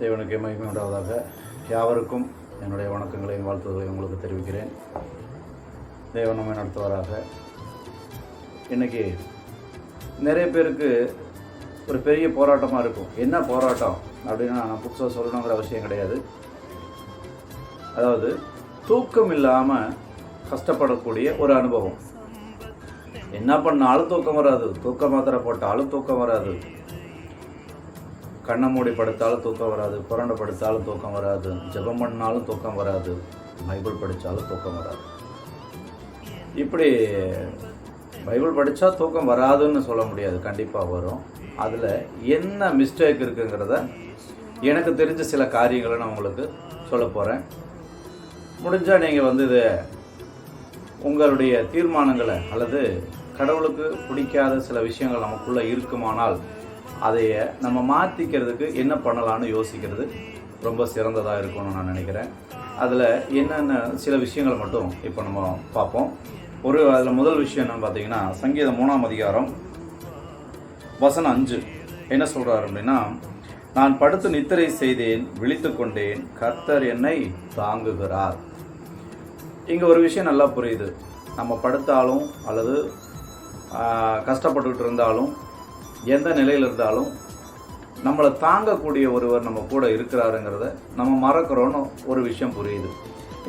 தேவனுக்கு மகிமை உண்டாவதாக. யாவருக்கும் என்னுடைய வணக்கங்களையும் வாழ்த்துதலையும் உங்களுக்கு தெரிவிக்கிறேன். தேவன் நம்மை நடத்துவாராக. இன்றைக்கி நிறைய பேருக்கு ஒரு பெரிய போராட்டமாக இருக்கும். என்ன போராட்டம் அப்படின்னு நான் புதுசாக சொல்லணுங்கிற அவசியம் கிடையாது. அதாவது தூக்கம் இல்லாமல் கஷ்டப்படக்கூடிய ஒரு அனுபவம். என்ன பண்ணாலும் தூக்கம் வராது. தூக்க மாத்திரை போட்டாலும் தூக்கம் வராது. கண்ணை மூடி படுத்தாலும் தூக்கம் வராது புரண்டை படுத்தாலும் தூக்கம் வராது ஜெபம் பண்ணாலும் தூக்கம் வராது பைபிள் படித்தாலும் தூக்கம் வராது. இப்படி பைபிள் படித்தா தூக்கம் வராதுன்னு சொல்ல முடியாது கண்டிப்பாக வரும். அதில் என்ன மிஸ்டேக் இருக்குங்கிறத எனக்கு தெரிஞ்ச சில காரியங்களை நான் உங்களுக்கு சொல்ல போகிறேன் முடிஞ்சால் நீங்கள் வந்து இது உங்களுடைய தீர்மானங்களை அல்லது கடவுளுக்கு பிடிக்காத சில விஷயங்கள் நமக்குள்ளே இருக்குமானால் அதைய நம்ம மாற்றிக்கிறதுக்கு என்ன பண்ணலான்னு யோசிக்கிறது ரொம்ப சிறந்ததாக இருக்கும்னு நான் நினைக்கிறேன். அதில் என்னென்ன சில விஷயங்களை மட்டும் இப்போ நம்ம பார்ப்போம். ஒரு அதில் முதல் விஷயம் என்னன்னு பார்த்தீங்கன்னா சங்கீதம் மூணாம் அதிகாரம் வசனம் அஞ்சு. என்ன சொல்கிறார் அப்படின்னா நான் படுத்து நித்திரை செய்தேன் விழித்து கொண்டேன் கர்த்தர் என்னை தாங்குகிறார். இங்கே ஒரு விஷயம் நல்லா புரியுது. நம்ம படுத்தாலும் அல்லது கஷ்டப்பட்டுக்கிட்டு இருந்தாலும் எந்த நிலையில் இருந்தாலும் நம்மளை தாங்கக்கூடிய ஒருவர் நம்ம கூட இருக்கிறாருங்கிறத நம்ம மறக்கிறோன்னு ஒரு விஷயம் புரியுது.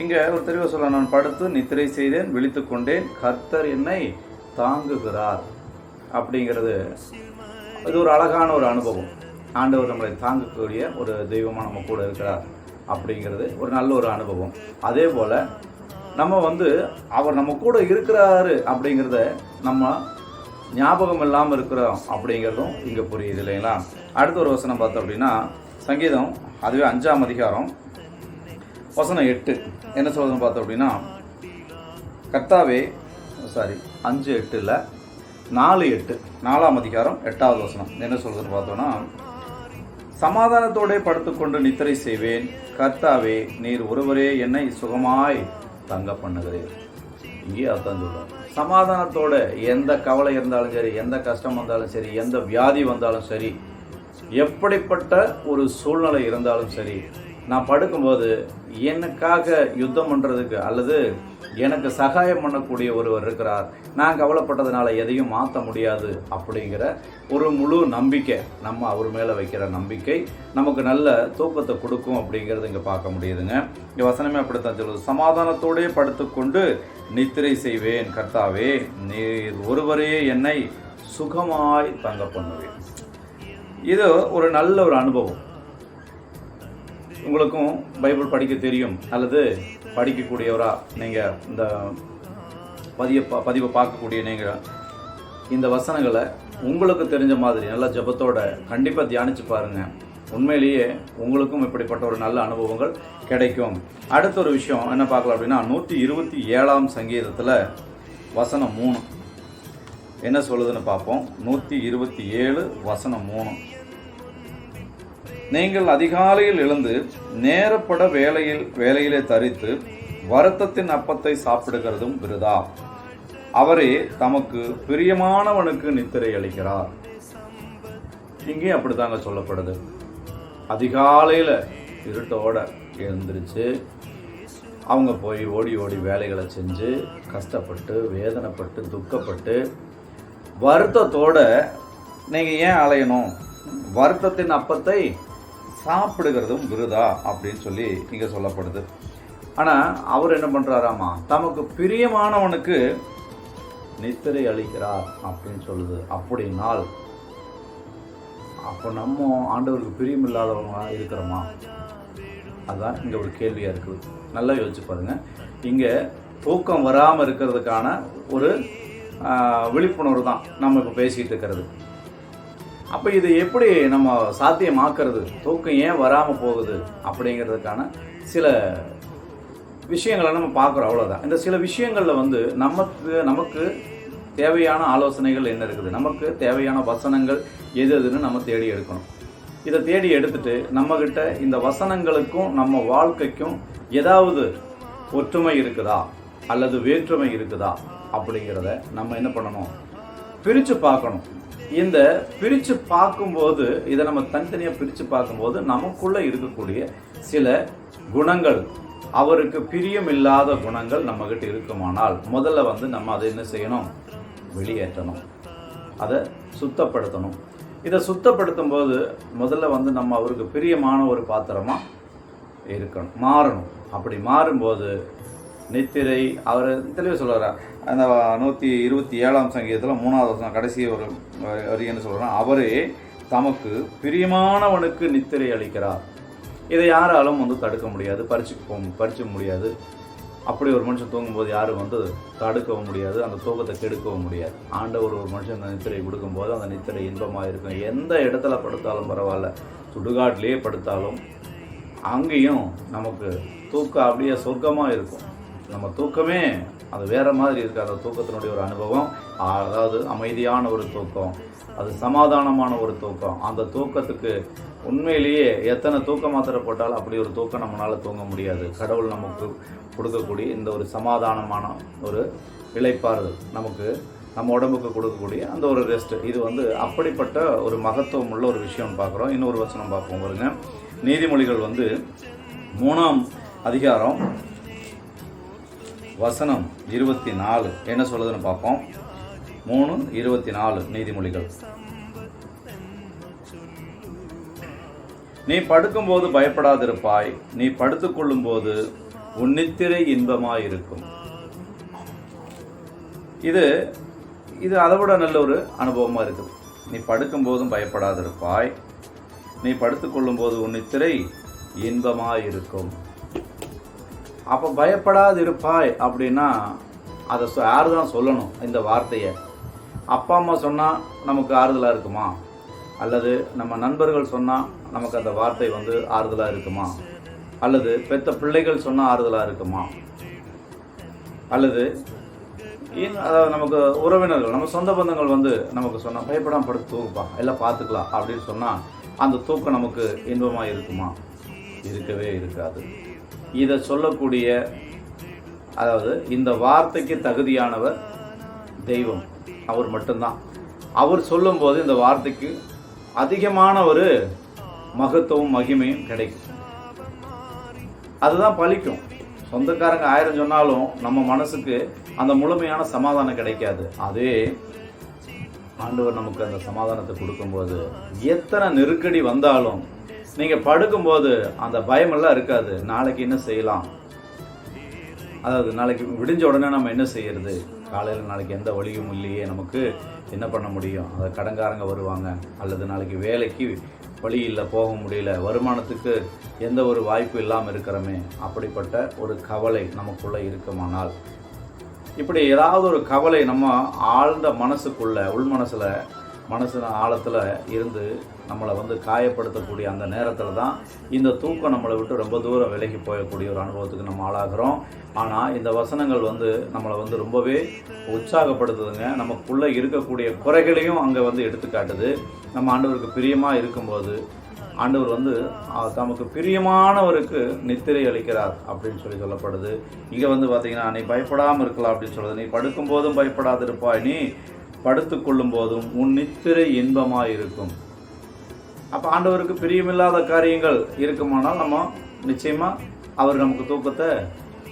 இங்கே ஒரு தெரிவு சொல்ல நான் படுத்து நித்திரை செய்தேன் விழித்து கொண்டேன் கர்த்தர் என்னை தாங்குகிறார் அப்படிங்கிறது இது ஒரு அழகான ஒரு அனுபவம். ஆண்டவர் நம்மளை தாங்கக்கூடிய ஒரு தெய்வமாக நம்ம கூட இருக்கிறார் அப்படிங்கிறது ஒரு நல்ல ஒரு அனுபவம். அதே போல் நம்ம வந்து அவர் நம்ம கூட இருக்கிறாரு அப்படிங்கிறத நம்ம ஞாபகம் இல்லாமல் இருக்கிறோம் அப்படிங்கிறதும் இங்கே புரியுது இல்லைங்களா? அடுத்த ஒரு வசனம் பார்த்தோம் அப்படின்னா சங்கீதம் அதுவே அஞ்சாம் அதிகாரம் வசனம் எட்டு. என்ன சொல்றதுன்னு பார்த்தோம் அப்படின்னா கர்த்தாவே சாரி அஞ்சு எட்டு இல்லை நாலு எட்டு நாலாம் அதிகாரம் எட்டாவது வசனம். என்ன சொல்கிறதுன்னு பார்த்தோன்னா சமாதானத்தோடே படுத்துக்கொண்டு நித்திரை செய்வேன். கர்த்தாவே நீர் ஒருவரே என்னை சுகமாய் தங்க பண்ணுகிறேன் இங்கே அதான் சொல்றோம் சமாதானத்தோட எந்த கவலை இருந்தாலும் சரி எந்த கஷ்டம் வந்தாலும் சரி எந்த வியாதி வந்தாலும் சரி எப்படிப்பட்ட ஒரு சூழ்நிலை இருந்தாலும் சரி நான் படுக்கும்போது எனக்காக யுத்தம் பண்ணுறதுக்கு அல்லது எனக்கு சகாயம் பண்ணக்கூடிய ஒருவர் இருக்கிறார். நான் கவலைப்பட்டதுனால எதையும் மாற்ற முடியாது அப்படிங்கிற ஒரு முழு நம்பிக்கை நம்ம அவர் மேலே வைக்கிற நம்பிக்கை நமக்கு நல்ல தூக்கத்தை கொடுக்கும் அப்படிங்கிறது இங்கே பார்க்க முடியுதுங்க. இங்கே வசனமே அப்படித்தான் சொல்லுது. சமாதானத்தோடே படுத்துக்கொண்டு நித்திரை செய்வேன் கர்த்தாவே நீர் ஒருவரையே என்னை சுகமாய் தங்க பண்ணுவேன். இது ஒரு நல்ல ஒரு அனுபவம். உங்களுக்கும் பைபிள் படிக்க தெரியும் அல்லது படிக்கக்கூடியவரா நீங்கள் இந்த பதிய பதிவை பார்க்கக்கூடிய நீங்கள் இந்த வசனங்களை உங்களுக்கு தெரிஞ்ச மாதிரி நல்ல ஜெபத்தோட கண்டிப்பாக தியானிச்சு பாருங்க. உண்மையிலேயே உங்களுக்கும் இப்படிப்பட்ட ஒரு நல்ல அனுபவங்கள் கிடைக்கும். அடுத்த ஒரு விஷயம் என்ன பார்க்கலாம் அப்படின்னா நூற்றி இருபத்தி ஏழாம் சங்கீதத்தில் வசனம் மூணு. என்ன சொல்லுதுன்னு பார்ப்போம். நூற்றி இருபத்தி ஏழு வசனம் மூணு. நீங்கள் அதிகாலையில் எழுந்து நேரப்பட வேலையில் வேலையிலே தரித்து வருத்தத்தின் அப்பத்தை சாப்பிடுகிறதும் விருதா? அவரே தமக்கு பிரியமானவனுக்கு நித்திரை அளிக்கிறார். இங்கேயும் அப்படித்தாங்க சொல்லப்படுது. அதிகாலையில் இருட்டோட எழுந்திருச்சு. அவங்க போய் ஓடி ஓடி வேலைகளை செஞ்சு கஷ்டப்பட்டு வேதனைப்பட்டு துக்கப்பட்டு வருத்தத்தோட நீங்கள் ஏன் அலையணும்? வருத்தத்தின் அப்பத்தை சாப்பிடுகிறதும் விருதா? அப்படின்னு சொல்லி இங்கே சொல்லப்படுது. ஆனால் அவர் என்ன பண்ணுறாராமா தமக்கு பிரியமானவனுக்கு நித்திரை அளிக்கிறார் அப்படின்னு சொல்லுது. அப்படின்னால் அப்போ நம்ம ஆண்டவருக்கு பிரியமில்லாதவங்க இருக்கிறோமா? அதுதான் இங்கே ஒரு கேள்வியாக இருக்குது நல்லா யோசிச்சு பாருங்கள் இங்கே தூக்கம் வராமல் இருக்கிறதுக்கான ஒரு விழிப்புணர்வு தான் நம்ம இப்போ பேசிகிட்டு இருக்கிறது. அப்போ இது எப்படி நம்ம சாத்தியமாக்குறது? தூக்கம் ஏன் வராமல் போகுது அப்படிங்கிறதுக்கான சில விஷயங்களை நம்ம பார்க்குறோம் அவ்வளோதான் இந்த சில விஷயங்களில் வந்து நமக்கு நமக்கு தேவையான ஆலோசனைகள் என்ன இருக்குது? நமக்கு தேவையான வசனங்கள் எது எதுன்னு நம்ம தேடி எடுக்கணும். இதை தேடி எடுத்துட்டு நம்மக்கிட்ட இந்த வசனங்களுக்கும் நம்ம வாழ்க்கைக்கும் ஏதாவது ஒற்றுமை இருக்குதா? அல்லது வேற்றுமை இருக்குதா? அப்படிங்கிறத நம்ம என்ன பண்ணணும்? பிரித்து பார்க்கணும். இந்த பிரித்து பார்க்கும்போது இதை நம்ம தனித்தனியாக பிரித்து பார்க்கும்போது நமக்குள்ளே இருக்கக்கூடிய சில குணங்கள் அவருக்கு பிரியம் இல்லாத குணங்கள் நம்மகிட்ட இருக்குமானால் முதல்ல வந்து நம்ம அதை என்ன செய்யணும்? வெளியேற்றணும். அதை சுத்தப்படுத்தணும். இதை சுத்தப்படுத்தும் போது முதல்ல வந்து நம்ம அவருக்கு பிரியமான ஒரு பாத்திரமாக இருக்கணும் மாறணும். அப்படி மாறும்போது நித்திரை அவர் தெளிவாக சொல்கிறார் அந்த நூற்றி இருபத்தி ஏழாம் சங்கீதத்தில் மூணாவது வருஷம் கடைசி ஒரு வரின்னு என்ன அவரே தமக்கு பிரியமானவனுக்கு நித்திரை அளிக்கிறார். இதை யாராலும் வந்து தடுக்க முடியாது பறிச்சு போக பறிச்சிக்க முடியாது. அப்படி ஒரு மனுஷன் தூங்கும்போது யாரும் வந்து தடுக்கவும் முடியாது அந்த தூக்கத்தை கெடுக்கவும் முடியாது. ஆண்டவர் ஒரு மனுஷன் அந்த நித்திரை கொடுக்கும்போது அந்த நித்திரை இன்பமாக இருக்கும். எந்த இடத்துல படுத்தாலும் பரவாயில்ல. சுடுகாட்டிலேயே படுத்தாலும் அங்கேயும் நமக்கு தூக்கம் அப்படியே சொர்க்கமாக இருக்கும். நம்ம தூக்கமே அது வேற மாதிரி இருக்கு. அந்த தூக்கத்தினுடைய ஒரு அனுபவம் அதாவது அமைதியான ஒரு தூக்கம் அது சமாதானமான ஒரு தூக்கம். அந்த தூக்கத்துக்கு உண்மையிலேயே எத்தனை தூக்க மாத்திரை போட்டாலும் அப்படி ஒரு தூக்கம் நம்மளால் தூங்க முடியாது. கடவுள் நமக்கு கொடுக்கக்கூடிய இந்த ஒரு சமாதானமான ஒரு இழைப்பாறுதல் நமக்கு நம்ம உடம்புக்கு கொடுக்கக்கூடிய அந்த ஒரு ரெஸ்ட் இது வந்து அப்படிப்பட்ட ஒரு மகத்துவம் உள்ள ஒரு விஷயம் பார்க்குறோம். இன்னொரு வசனம் பார்ப்போம் பாருங்க. நீதிமொழிகள் வந்து மூணாம் அதிகாரம் வசனம் இருபத்தி நாலு என்ன சொல்லுதுன்னு பார்ப்போம். மூணு இருபத்தி நாலு நீதிமொழிகள். நீ படுக்கும்போது பயப்படாதிருப்பாய். நீ படுத்துக்கொள்ளும் போது உன் நித்திரை இன்பமாயிருக்கும். இது இது அதை விட நல்ல ஒரு அனுபவமாக இருக்குது நீ படுக்கும்போதும் பயப்படாதிருப்பாய். நீ படுத்துக்கொள்ளும் போது உன் நித்திரை இன்பமாயிருக்கும். அப்போ பயப்படாது இருப்பாய் அப்படின்னா அதை சொ யார் தான் சொல்லணும் இந்த வார்த்தையை? அப்பா அம்மா சொன்னால் நமக்கு ஆறுதலாக இருக்குமா? அல்லது நம்ம நண்பர்கள் சொன்னால் நமக்கு அந்த வார்த்தை வந்து ஆறுதலாக இருக்குமா? அல்லது பெத்த பிள்ளைகள் சொன்னால் ஆறுதலாக இருக்குமா? அல்லது அதாவது நமக்கு உறவினர்கள் நம்ம சொந்த பந்தங்கள் வந்து நமக்கு சொன்னால் பயப்படாம படுத்து தூக்குப்பா எல்லாம் பார்த்துக்கலாம் அப்படின்னு சொன்னால் அந்த தூக்கம் நமக்கு இன்பமாக இருக்குமா? இருக்கவே இருக்காது. இதை சொல்லக்கூடிய அதாவது இந்த வார்த்தைக்கு தகுதியானவர் தெய்வம். அவர் மட்டும்தான். அவர் சொல்லும்போது இந்த வார்த்தைக்கு அதிகமான ஒரு மகத்துவம் மகிமையும் கிடைக்கும். அதுதான் பலிக்கும் சொந்தக்காரங்க ஆயிரம் சொன்னாலும் நம்ம மனசுக்கு அந்த முழுமையான சமாதானம் கிடைக்காது. அதே ஆண்டவர் நமக்கு அந்த சமாதானத்தை கொடுக்கும்போது எத்தனை நெருக்கடி வந்தாலும் நீங்கள் படுக்கும்போது அந்த பயமெல்லாம் இருக்காது. நாளைக்கு என்ன செய்யலாம்? அதாவது நாளைக்கு விடிஞ்ச உடனே நம்ம என்ன செய்யறது? காலையில் நாளைக்கு எந்த வழியும் இல்லையே நமக்கு. என்ன பண்ண முடியும்? அதை கடங்காரங்க வருவாங்க. அல்லது நாளைக்கு வேலைக்கு வழி இல்லை போக முடியல வருமானத்துக்கு எந்த ஒரு வாய்ப்பு இல்லாமல் இருக்கிறோமே. அப்படிப்பட்ட ஒரு கவலை நமக்குள்ளே இருக்குமானால் இப்படி ஏதாவது ஒரு கவலை நம்ம ஆழ்ந்த மனசுக்குள்ள உள் மனசில் மனசு ஆழத்தில் இருந்து நம்மளை வந்து காயப்படுத்தக்கூடிய அந்த நேரத்தில் தான் இந்த தூக்கம் நம்மளை விட்டு ரொம்ப தூரம் விலகி போயக்கூடிய ஒரு அனுபவத்துக்கு நம்ம ஆளாகிறோம். ஆனால் இந்த வசனங்கள் வந்து நம்மளை வந்து ரொம்பவே உற்சாகப்படுத்துதுங்க. நமக்குள்ளே இருக்கக்கூடிய குறைகளையும் அங்கே வந்து எடுத்துக்காட்டுது. நம்ம ஆண்டவருக்கு பிரியமாக இருக்கும்போது ஆண்டவர் வந்து தமக்கு பிரியமானவருக்கு நித்திரை அளிக்கிறார் அப்படின்னு சொல்லி சொல்லப்படுது. இங்கே வந்து பார்த்தீங்கன்னா நீ பயப்படாமல் இருக்கலாம் அப்படின்னு சொல்லுது நீ படுக்கும்போதும் பயப்படாதிருப்பாய். நீ படுத்துக்கொள்ளும் போதும் உன் நித்திரை இன்பமாக இருக்கும் அப்போ ஆண்டவருக்கு பிரியமில்லாத காரியங்கள் இருக்குமானால் நம்ம நிச்சயமாக அவர் நமக்கு தூக்கத்தை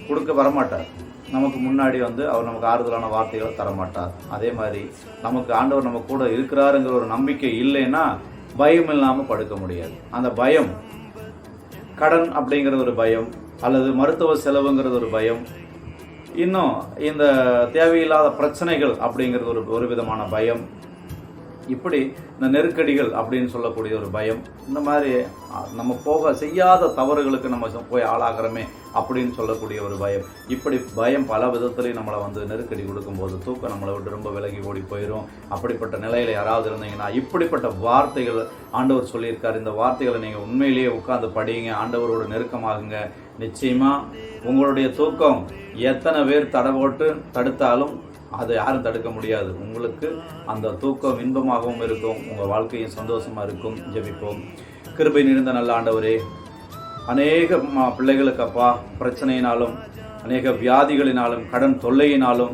கொடுக்க வரமாட்டார். நமக்கு முன்னாடி வந்து அவர் நமக்கு ஆறுதலான வார்த்தைகளை தரமாட்டார். அதே மாதிரி நமக்கு ஆண்டவர் நம்ம கூட இருக்கிறாருங்கிற ஒரு நம்பிக்கை இல்லைன்னா பயம் இல்லாமல் படுக்க முடியாது. அந்த பயம் கடன் அப்படிங்கிறது ஒரு பயம் அல்லது மருத்துவ செலவுங்கிறது ஒரு பயம் இன்னும் இந்த தேவையில்லாத பிரச்சனைகள் அப்படிங்கிறது ஒரு ஒரு விதமான பயம். இப்படி இந்த நெருக்கடிகள் அப்படின்னு சொல்லக்கூடிய ஒரு பயம். இந்த மாதிரி நம்ம போக செய்யாத தவறுகளுக்கு நம்ம போய் ஆளாகிறோமே அப்படின்னு சொல்லக்கூடிய ஒரு பயம். இப்படி பயம் பல விதத்துலேயும் நம்மளை வந்து நெருக்கடி கொடுக்கும்போது தூக்கம் நம்மளை விட்டு ரொம்ப விலகி ஓடி போயிடும் அப்படிப்பட்ட நிலையில் யாராவது இருந்தீங்கன்னா இப்படிப்பட்ட வார்த்தைகள் ஆண்டவர் சொல்லியிருக்கார். இந்த வார்த்தைகளை நீங்கள் உண்மையிலேயே உட்காந்து படியுங்க. ஆண்டவரோட நெருக்கமாகுங்க. நிச்சயமாக உங்களுடைய தூக்கம் எத்தனை பேர் தடை போட்டு தடுத்தாலும் அதை யாரும் தடுக்க முடியாது. உங்களுக்கு அந்த தூக்கம் இன்பமாகவும் இருக்கும். உங்கள் வாழ்க்கையும் சந்தோஷமாக இருக்கும். ஜெபிப்போம். கிருபை நிறைந்த நல்ல ஆண்டவரே அநேக பிள்ளைகளுக்கு அப்பா பிரச்சனையினாலும் அநேக வியாதிகளினாலும் கடன் தொல்லையினாலும்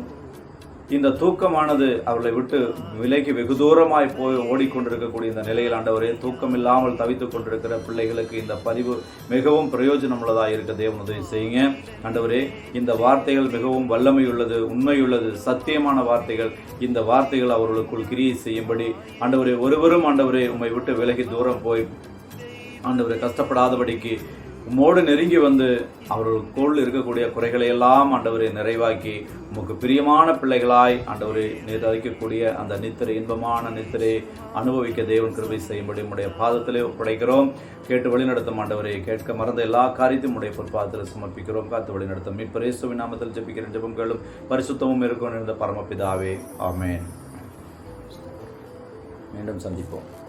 இந்த தூக்கமானது அவர்களை விட்டு விலைக்கு வெகு தூரமாய் போய் ஓடிக்கொண்டிருக்கக்கூடிய இந்த நிலையில் ஆண்டவரே தூக்கம் இல்லாமல் தவித்துக் கொண்டிருக்கிற பிள்ளைகளுக்கு இந்த பதிவு மிகவும் பிரயோஜனமுள்ளதாக இருக்க தேவன் உதவி செய்யுங்க. ஆண்டவரே இந்த வார்த்தைகள் மிகவும் வல்லமையுள்ளது உண்மையுள்ளது சத்தியமான வார்த்தைகள். இந்த வார்த்தைகள் அவர்களுக்குள் கிரியை செய்யும்படி ஆண்டவரே ஒருவரும் ஆண்டவரே உம்மை விட்டு விலகி தூரம் போய் ஆண்டவரை கஷ்டப்படாதபடிக்கு உம்மோடு நெருங்கி வந்து அவர்களுக்குள் இருக்கக்கூடிய குறைகளை எல்லாம் ஆண்டவரை நிறைவாக்கி உமக்கு பிரியமான பிள்ளைகளாய் ஆண்டவரை நிர்வகிக்கக்கூடிய அந்த நித்திரை இன்பமான நித்திரை அனுபவிக்க தேவன் கிருபை செய்யும்படி உடைய பாதத்திலே ஒப்படைக்கிறோம். கேட்டு வழிநடத்தும் ஆண்டவரை கேட்க மறந்த எல்லா காரியத்தையும் உடைய பொற்பாதத்தில் சமர்ப்பிக்கிறோம். காத்து வழிநடத்தும். இப்பரேசுவின் நாமத்தில் ஜபிக்கிற ஜபங்களும் பரிசுத்தமும் இருக்கும். இருந்த பரமபிதாவே. ஆமேன். மீண்டும் சந்திப்போம்.